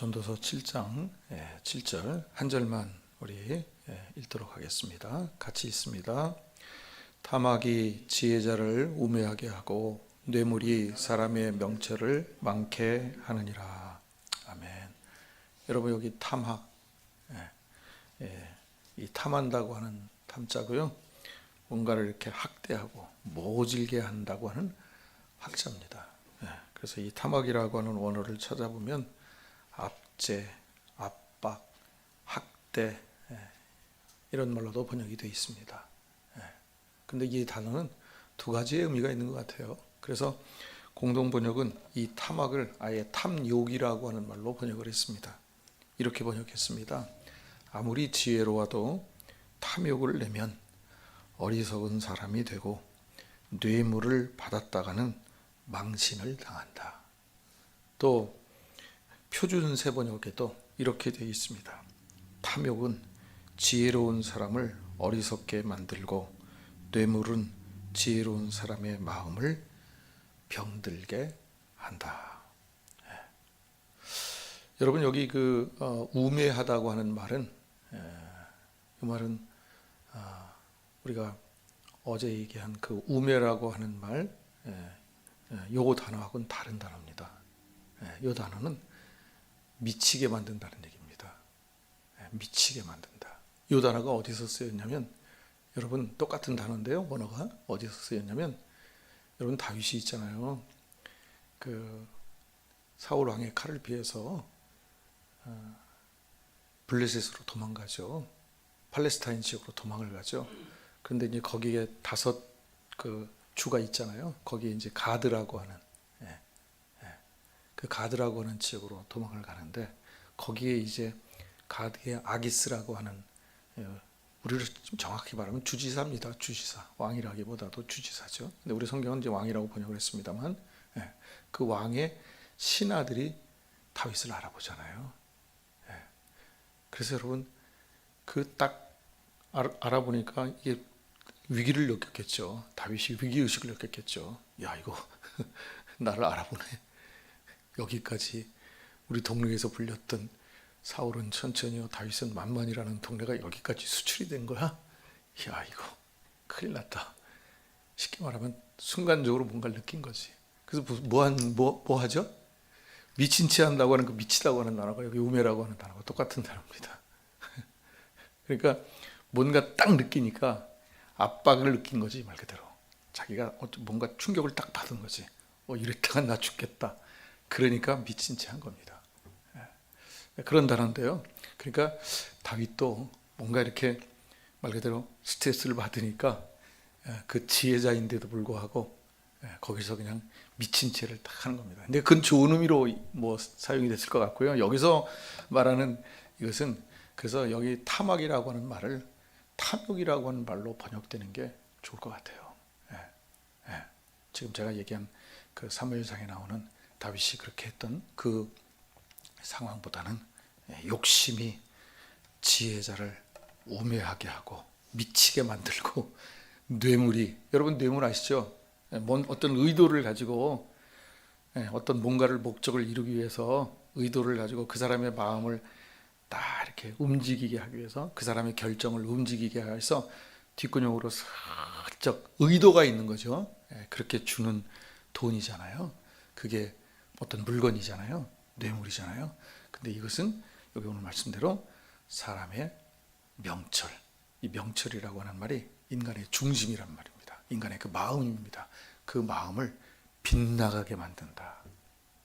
전도서 7장 7절 한 절만 우리 예, 읽도록 하겠습니다. 같이 읽습니다. 탐악이 지혜자를 우매하게 하고 뇌물이 사람의 명철을 많게 하느니라. 아멘. 여러분 여기 탐학, 예, 예, 이 탐한다고 하는 탐자고요. 뭔가를 이렇게 학대하고 모질게 한다고 하는 학자입니다. 예, 그래서 이 탐학이라고 하는 원어를 찾아보면 압제, 압박, 학대 예, 이런 말로도 번역이 되어 있습니다. 예. 근데 이 단어는 두 가지의 의미가 있는 것 같아요. 그래서 공동 번역은 이 탐악을 아예 탐욕이라고 하는 말로 번역을 했습니다. 이렇게 번역했습니다. 아무리 지혜로워도 탐욕을 내면 어리석은 사람이 되고 뇌물을 받았다가는 망신을 당한다. 또 표준 세번역에도 이렇게 되어 있습니다. 탐욕은 지혜로운 사람을 어리석게 만들고 뇌물은 지혜로운 사람의 마음을 병들게 한다. 예. 여러분 여기 그 어, 우매하다고 하는 말은 예, 이 말은 아, 우리가 어제 얘기한 그 우매라고 하는 말, 예, 예, 요 단어하고는 다른 단어입니다. 예, 요 단어는 미치게 만든다는 얘기입니다. 예, 미치게 만든다. 요 단어가 어디서 쓰였냐면 여러분 똑같은 단어인데요. 원어가 어디서 쓰였냐면 여러분 다윗이 있잖아요. 그 사울 왕의 칼을 피해서 어, 블레셋으로 도망가죠. 팔레스타인 지역으로 도망을 가죠. 그런데 이제 거기에 다섯 그 주가 있잖아요. 거기에 이제 가드라고 하는. 그 가드라고 하는 지역으로 도망을 가는데 거기에 이제 가드의 아기스라고 하는 예, 우리를 좀 정확히 말하면 주지사입니다. 주지사 왕이라기보다도 주지사죠. 근데 우리 성경은 이제 왕이라고 번역을 했습니다만 예, 그 왕의 신하들이 다윗을 알아보잖아요. 예. 그래서 여러분 그 딱 알아보니까 이게 위기를 느꼈겠죠. 다윗이 위기 의식을 느꼈겠죠. 야 이거 나를 알아보네. 여기까지 우리 동네에서 불렸던 사울은 천천히요, 다윗은 만만이라는 동네가 여기까지 수출이 된 거야. 야 이거 큰일 났다. 쉽게 말하면 순간적으로 뭔가를 느낀 거지. 그래서 뭐한 뭐, 뭐 하죠? 미친 체 한다고 하는 그 미치다고 하는 단어가 여기 우매라고 하는 단어가 똑같은 단어입니다. 그러니까 뭔가 딱 느끼니까 압박을 느낀 거지 말 그대로 자기가 뭔가 충격을 딱 받은 거지 어 이랬다가 나 죽겠다 그러니까 미친 채 한 겁니다 예. 그런 단어인데요 그러니까 다윗도 뭔가 이렇게 말 그대로 스트레스를 받으니까 예, 그 지혜자인데도 불구하고 예, 거기서 그냥 미친 채를 딱 하는 겁니다 근데 그건 좋은 의미로 뭐 사용이 됐을 것 같고요 여기서 말하는 이것은 그래서 여기 탐악이라고 하는 말을 탐욕이라고 하는 말로 번역되는 게 좋을 것 같아요. 예, 예. 지금 제가 얘기한 그 사무엘상에 나오는 다윗이 그렇게 했던 그 상황보다는 예, 욕심이 지혜자를 우매하게 하고 미치게 만들고 뇌물이 여러분 뇌물 아시죠? 예, 뭔 어떤 의도를 가지고 예, 어떤 뭔가를 목적을 이루기 위해서 의도를 가지고 그 사람의 마음을 딱 이렇게 움직이게 하기 위해서 그 사람의 결정을 움직이게 해서 뒷근육으로 살짝 의도가 있는 거죠. 예, 그렇게 주는 돈이잖아요. 그게 어떤 물건이잖아요. 뇌물이잖아요. 근데 이것은 여기 오늘 말씀대로 사람의 명철, 이 명철이라고 하는 말이 인간의 중심이란 말입니다. 인간의 그 마음입니다. 그 마음을 빗나가게 만든다.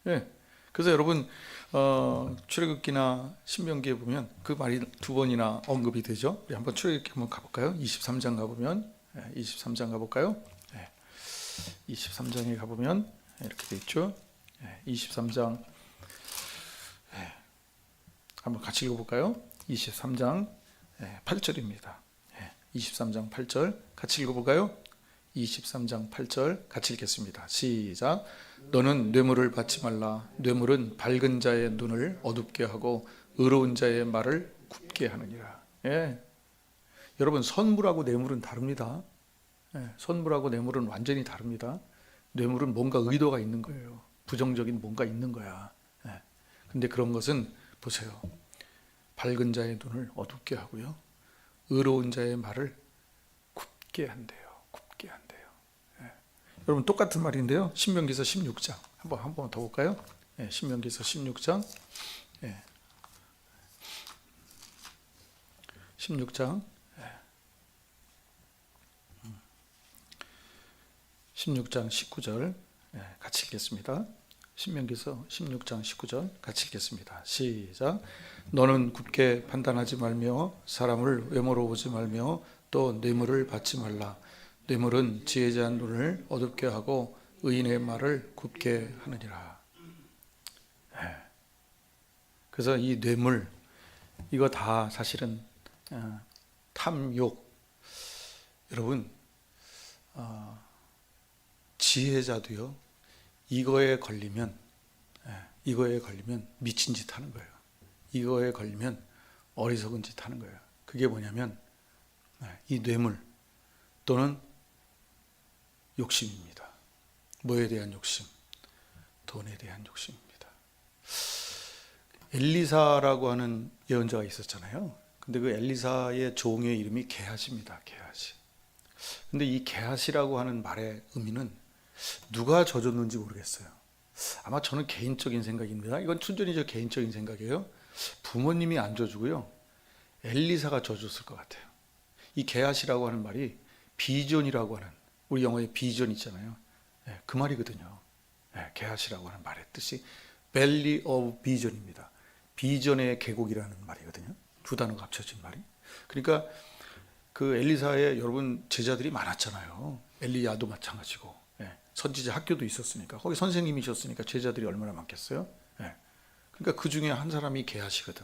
예. 그래서 여러분 어, 출애굽기나 신명기에 보면 그 말이 두 번이나 언급이 되죠. 우리 한번 출애굽기 한번 가볼까요? 23장 가보면 23장 가볼까요? 23장에 가보면 이렇게 돼 있죠. 23장 한번 같이 읽어볼까요? 23장 8절입니다. 23장 8절 같이 읽어볼까요? 23장 8절 같이 읽겠습니다. 시작. 너는 뇌물을 받지 말라. 뇌물은 밝은 자의 눈을 어둡게 하고 의로운 자의 말을 굽게 하느니라. 예. 여러분 선물하고 뇌물은 다릅니다. 예. 선물하고 뇌물은 완전히 다릅니다. 뇌물은 뭔가 의도가 있는 거예요. 부정적인 뭔가 있는 거야. 예. 근데 그런 것은 보세요. 밝은 자의 눈을 어둡게 하고요. 의로운 자의 말을 굽게 한대요. 굽게 한대요. 예. 여러분 똑같은 말인데요. 신명기서 16장 한번 한번 더 볼까요? 예, 신명기서 16장. 예. 16장. 예. 음. 16장 19절 예, 같이 읽겠습니다. 신명기서 16장 19절 같이 읽겠습니다. 시작. 너는 굳게 판단하지 말며 사람을 외모로 보지 말며 또 뇌물을 받지 말라. 뇌물은 지혜자의 눈을 어둡게 하고 의인의 말을 굽게 하느니라. 예. 그래서 이 뇌물 이거 다 사실은 어, 탐욕 여러분 어, 지혜자도요 이거에 걸리면 예, 이거에 걸리면 미친 짓 하는 거예요. 이거에 걸리면 어리석은 짓 하는 거예요. 그게 뭐냐면 예, 이 뇌물 또는 욕심입니다. 뭐에 대한 욕심? 돈에 대한 욕심입니다. 엘리사라고 하는 예언자가 있었잖아요. 근데 그 엘리사의 종의 이름이 게하시입니다. 게하시. 근데 이 게하시라고 하는 말의 의미는 누가 져줬는지 모르겠어요. 아마 저는 개인적인 생각입니다. 이건 순전히 저 개인적인 생각이에요. 부모님이 안 져주고요. 엘리사가 져줬을 것 같아요. 이 게하시라고 하는 말이 비전이라고 하는 우리 영어에 비전 있잖아요. 예, 그 말이거든요. 예, 게하시라고 하는 말의 뜻이 belly of vision입니다. 비전의 계곡이라는 말이거든요. 두 단어가 합쳐진 말이. 그러니까 그 엘리사의 여러분 제자들이 많았잖아요. 엘리야도 마찬가지고 예, 선지자 학교도 있었으니까 거기 선생님이셨으니까 제자들이 얼마나 많겠어요. 예. 그러니까 그 중에 한 사람이 게하시거든.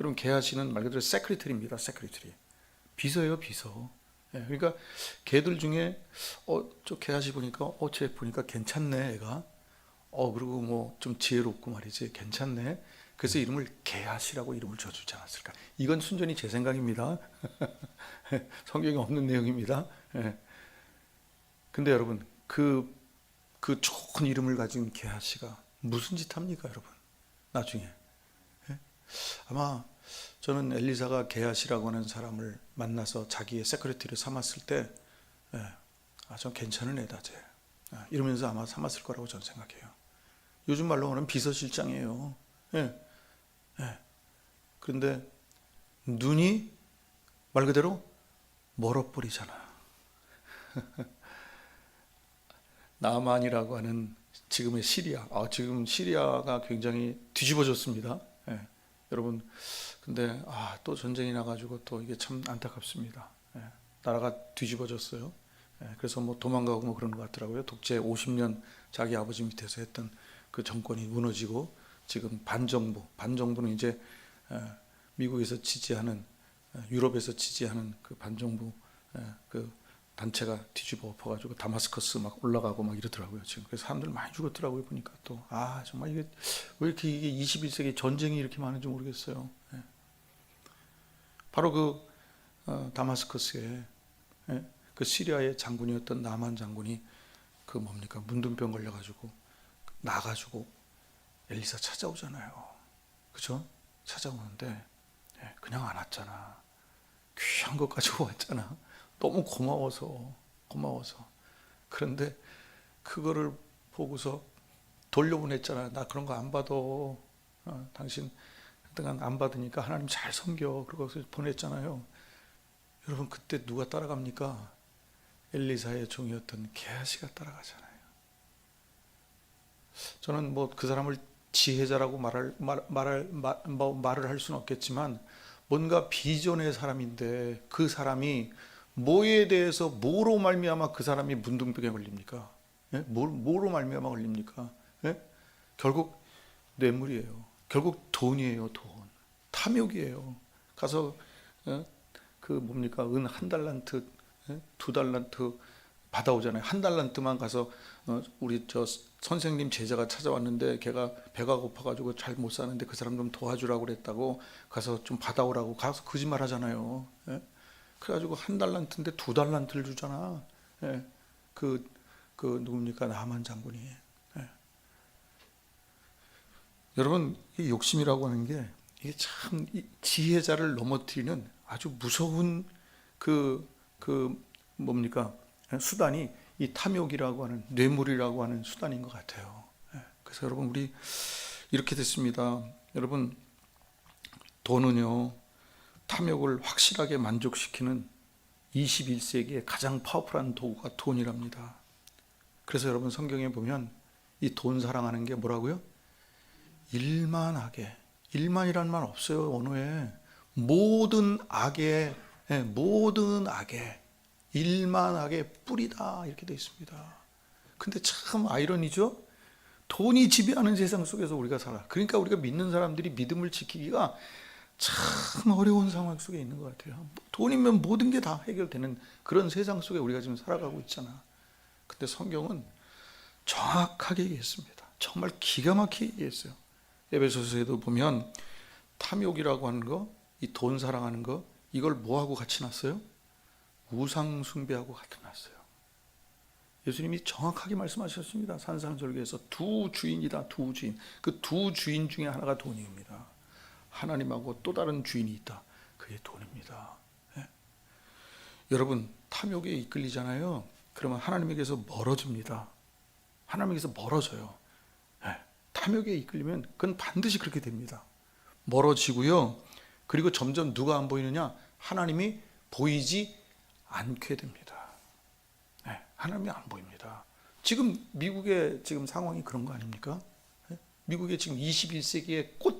여러분 게하시는 말 그대로 세크리터리입니다. 세크리터리 비서예요 비서. 예, 그러니까 개들 중에 어저 게하시 보니까 어쟤 보니까 괜찮네 애가. 어 그리고 뭐 좀 지혜롭고 말이지 괜찮네. 그래서 이름을 게하시라고 이름을 줘주지 않았을까? 이건 순전히 제 생각입니다. 성경에 없는 내용입니다. 예. 근데 여러분 그, 그 좋은 이름을 가진 게하시가 무슨 짓 합니까, 여러분? 나중에. 예? 아마 저는 엘리사가 게하시라고 하는 사람을 만나서 자기의 세크리티를 삼았을 때, 예, 아, 좀 괜찮은 애다, 쟤. 아, 이러면서 아마 삼았을 거라고 저는 생각해요. 요즘 말로 하는 비서실장이에요. 예. 예. 그런데 눈이 말 그대로 멀어버리잖아. 나만이라고 하는 지금의 시리아. 아, 지금 시리아가 굉장히 뒤집어졌습니다. 예. 여러분, 근데 아, 또 전쟁이 나가지고 또 이게 참 안타깝습니다. 예. 나라가 뒤집어졌어요. 예. 그래서 뭐 도망가고 뭐 그런 것 같더라고요. 독재 50년 자기 아버지 밑에서 했던 그 정권이 무너지고 지금 반정부, 반정부는 이제 예, 미국에서 지지하는 예, 유럽에서 지지하는 그 반정부 예, 그 단체가 뒤집어 엎어가지고 다마스커스 막 올라가고 막 이러더라고요 지금 그래서 사람들 많이 죽었더라고요 보니까 또 아 정말 이게 왜 이렇게 이게 21세기 전쟁이 이렇게 많은지 모르겠어요. 예. 바로 그 어, 다마스커스에 예, 그 시리아의 장군이었던 나만 장군이 그 뭡니까 문둥병 걸려가지고 나가지고 엘리사 찾아오잖아요. 그죠? 찾아오는데 예, 그냥 안 왔잖아. 귀한 것 가지고 왔잖아. 너무 고마워서 고마워서 그런데 그거를 보고서 돌려보냈잖아. 나 그런 거 안 받아. 어, 당신 하여튼간 안 받으니까 하나님 잘 섬겨. 그러고서 보냈잖아요. 여러분 그때 누가 따라갑니까? 엘리사의 종이었던 게하시가 따라가잖아요. 저는 뭐 그 사람을 지혜자라고 말할 말, 말할 말, 뭐 말을 할 수는 없겠지만 뭔가 비전의 사람인데 그 사람이 뭐에 대해서 뭐로 말미암아 그 사람이 문둥병에 걸립니까? 예? 뭐, 뭐로 말미암아 걸립니까? 예? 결국 뇌물이에요. 결국 돈이에요, 돈. 탐욕이에요. 가서 예? 그 뭡니까? 은 한 달란트, 예? 두 달란트 받아오잖아요. 한 달란트만 가서 어, 우리 저 선생님 제자가 찾아왔는데 걔가 배가 고파가지고 잘 못 사는데 그 사람 좀 도와주라고 그랬다고 가서 좀 받아오라고 가서 거짓말 하잖아요. 예? 그래가지고 한 달란트인데 두 달란트를 주잖아. 예. 그, 그 누굽니까? 나만 장군이. 예. 여러분 이 욕심이라고 하는 게 이게 참이 지혜자를 넘어뜨리는 아주 무서운 그 그 뭡니까 수단이 이 탐욕이라고 하는 뇌물이라고 하는 수단인 것 같아요. 예. 그래서 여러분 우리 이렇게 됐습니다. 여러분 돈은요 탐욕을 확실하게 만족시키는 21세기의 가장 파워풀한 도구가 돈이랍니다. 그래서 여러분 성경에 보면 이 돈 사랑하는 게 뭐라고요? 일만 하게 일만이라는 말 없어요 언어에 모든 악의 예, 모든 악의 일만하게 뿌리다 이렇게 되어 있습니다. 근데 참 아이러니죠. 돈이 지배하는 세상 속에서 우리가 살아. 그러니까 우리가 믿는 사람들이 믿음을 지키기가 참 어려운 상황 속에 있는 것 같아요. 돈이면 모든 게 다 해결되는 그런 세상 속에 우리가 지금 살아가고 있잖아. 근데 성경은 정확하게 얘기했습니다. 정말 기가 막히게 얘기했어요. 에베소서에도 보면 탐욕이라고 하는 거, 이 돈 사랑하는 거, 이걸 뭐하고 같이 놨어요? 우상 숭배하고 같이 놨어요. 예수님이 정확하게 말씀하셨습니다. 산상절개에서 두 주인이다, 두 주인. 그 두 주인 중에 하나가 돈입니다. 하나님하고 또 다른 주인이 있다. 그게 돈입니다. 예? 여러분 탐욕에 이끌리잖아요. 그러면 하나님에게서 멀어집니다. 하나님에게서 멀어져요. 예. 탐욕에 이끌리면 그건 반드시 그렇게 됩니다. 멀어지고요. 그리고 점점 누가 안 보이느냐? 하나님이 보이지 않게 됩니다. 예. 하나님이 안 보입니다. 지금 미국의 지금 상황이 그런 거 아닙니까? 예? 미국의 지금 21세기의 꽃,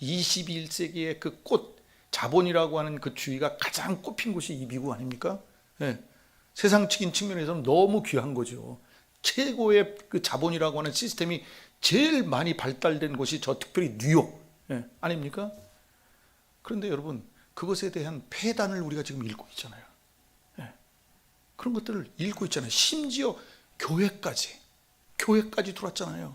21세기의 그 꽃, 자본이라고 하는 그 주의가 가장 꼽힌 곳이 이 미국 아닙니까? 예. 세상적인 측면에서는 너무 귀한 거죠. 최고의 그 자본이라고 하는 시스템이 제일 많이 발달된 곳이 저 특별히 뉴욕 예, 아닙니까? 그런데 여러분 그것에 대한 폐단을 우리가 지금 읽고 있잖아요. 예, 그런 것들을 읽고 있잖아요. 심지어 교회까지 교회까지 들어왔잖아요.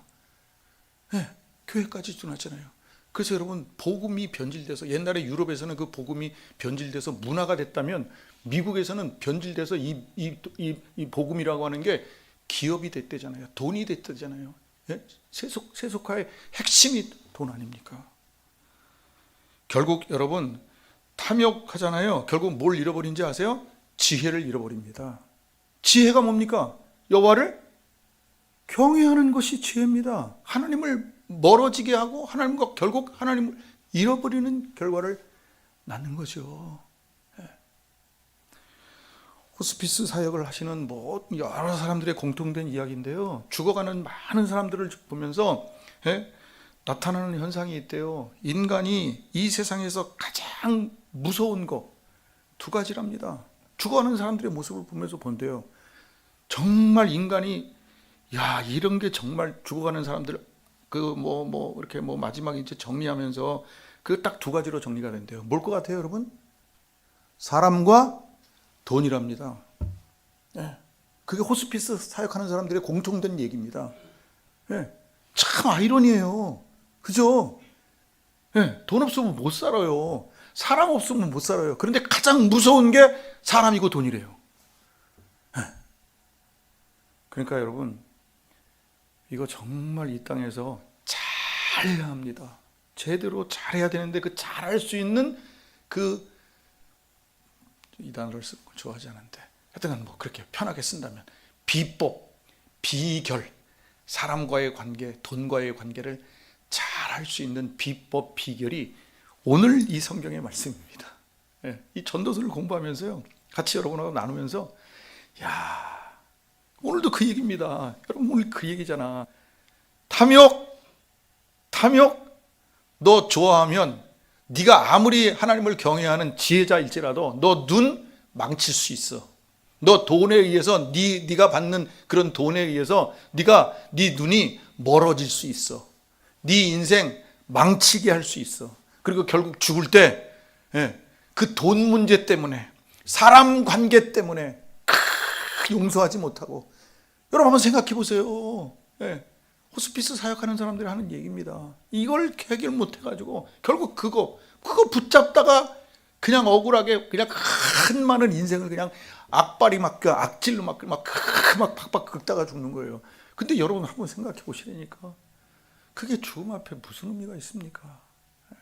예, 교회까지 들어왔잖아요. 그래서 여러분 복음이 변질돼서 옛날에 유럽에서는 그 복음이 변질돼서 문화가 됐다면 미국에서는 변질돼서 이, 이, 이, 이 복음이라고 하는 게 기업이 됐대잖아요. 돈이 됐대잖아요. 예? 세속, 세속화의 핵심이 돈 아닙니까? 결국 여러분 탐욕하잖아요. 결국 뭘 잃어버린지 아세요? 지혜를 잃어버립니다. 지혜가 뭡니까? 여호와를 경외하는 것이 지혜입니다. 하나님을 멀어지게 하고 하나님과 결국 하나님을 잃어버리는 결과를 낳는 거죠. 예. 호스피스 사역을 하시는 뭐 여러 사람들의 공통된 이야기인데요. 죽어가는 많은 사람들을 보면서 예? 나타나는 현상이 있대요. 인간이 이 세상에서 가장 무서운 거 두 가지랍니다. 죽어가는 사람들의 모습을 보면서 본대요. 정말 인간이 야 이런 게 정말 죽어가는 사람들 그 뭐뭐 이렇게 뭐 마지막에 이제 정리하면서 그 딱 두 가지로 정리가 된대요. 뭘 것 같아요, 여러분? 사람과 돈이랍니다. 예. 그게 호스피스 사역하는 사람들의 공통된 얘기입니다. 예. 참 아이러니해요. 그죠? 예. 돈 없으면 못 살아요. 사람 없으면 못 살아요. 그런데 가장 무서운 게 사람이고 돈이래요. 예. 그러니까 여러분, 이거 정말 이 땅에서 잘해야 합니다. 제대로 잘해야 되는데 그 잘할 수 있는 그 이 단어를 쓰는 거 좋아하지 않는데 하여튼 뭐 그렇게 편하게 쓴다면 비법, 비결, 사람과의 관계, 돈과의 관계를 잘할 수 있는 비법, 비결이 오늘 이 성경의 말씀입니다. 예, 이 전도서를 공부하면서요, 같이 여러분하고 나누면서, 야 오늘도 그 얘기입니다. 여러분 오늘 그 얘기잖아. 탐욕, 탐욕, 너 좋아하면 네가 아무리 하나님을 경외하는 지혜자일지라도 너 눈 망칠 수 있어. 너 돈에 의해서 네 네가 받는 그런 돈에 의해서 네가 네 눈이 멀어질 수 있어. 네 인생 망치게 할 수 있어. 그리고 결국 죽을 때 그 돈 문제 때문에 사람 관계 때문에 크, 용서하지 못하고 여러분 한번 생각해 보세요. 예. 호스피스 사역하는 사람들이 하는 얘기입니다. 이걸 해결 못 해가지고 결국 그거 그거 붙잡다가 그냥 억울하게 그냥 큰 많은 인생을 그냥 악발이 막그 악질로 막막 막 팍팍 긁다가 죽는 거예요. 근데 여러분 한번 생각해 보시라니까 그게 죽음 앞에 무슨 의미가 있습니까?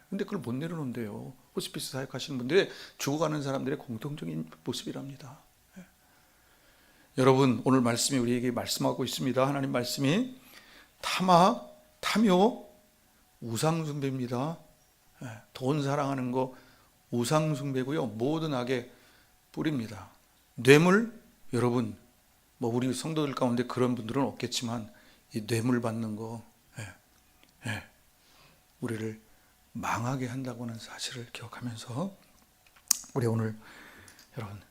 근데 그걸 못 내려놓는데요. 호스피스 사역하시는 분들의 죽어가는 사람들의 공통적인 모습이랍니다. 예. 여러분 오늘 말씀이 우리에게 말씀하고 있습니다. 하나님 말씀이 탐악, 탐욕, 우상 숭배입니다. 예. 돈 사랑하는 거 우상 숭배고요. 모든 악의 뿌리입니다. 뇌물 여러분 뭐 우리 성도들 가운데 그런 분들은 없겠지만 이 뇌물 받는 거 예, 예, 우리를 망하게 한다고 하는 사실을 기억하면서 우리 오늘 여러분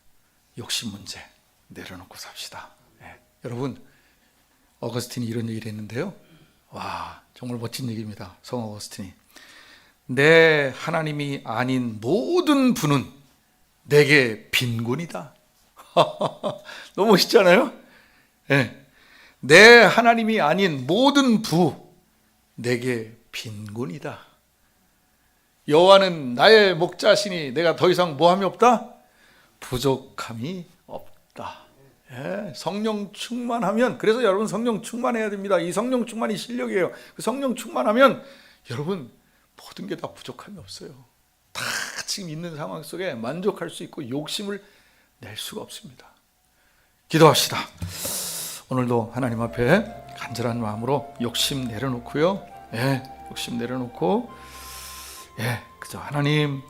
욕심 문제 내려놓고 삽시다. 예, 여러분 어거스틴이 이런 얘기를 했는데요. 와 정말 멋진 얘기입니다. 성 어거스틴이 내 하나님이 아닌 모든 분은 내게 빈곤이다. 너무 멋있잖아요. 예. 내 하나님이 아닌 모든 부 내게 빈곤이다. 여호와는 나의 목자시니 내가 더 이상 뭐함이 없다? 부족함이. 예, 성령 충만하면 그래서 여러분 성령 충만해야 됩니다. 이 성령 충만이 실력이에요. 그 성령 충만하면 여러분 모든 게 다 부족함이 없어요. 다 지금 있는 상황 속에 만족할 수 있고 욕심을 낼 수가 없습니다. 기도합시다. 오늘도 하나님 앞에 간절한 마음으로 욕심 내려놓고요. 예, 욕심 내려놓고 예, 그저 하나님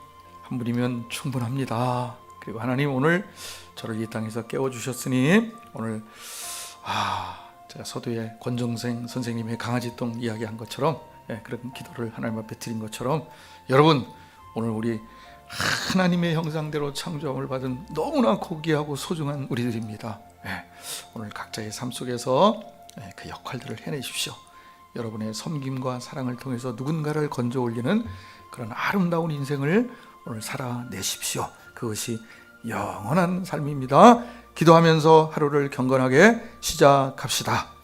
한 분이면 충분합니다. 그리고 하나님 오늘 저를 이 땅에서 깨워 주셨으니 오늘 아 제가 서두에 권정생 선생님의 강아지똥 이야기한 것처럼 예, 그런 기도를 하나님 앞에 드린 것처럼 여러분 오늘 우리 하나님의 형상대로 창조함을 받은 너무나 고귀하고 소중한 우리들입니다. 예, 오늘 각자의 삶 속에서 예, 그 역할들을 해내십시오. 여러분의 섬김과 사랑을 통해서 누군가를 건져 올리는 그런 아름다운 인생을 오늘 살아내십시오. 그것이 영원한 삶입니다. 기도하면서 하루를 경건하게 시작합시다.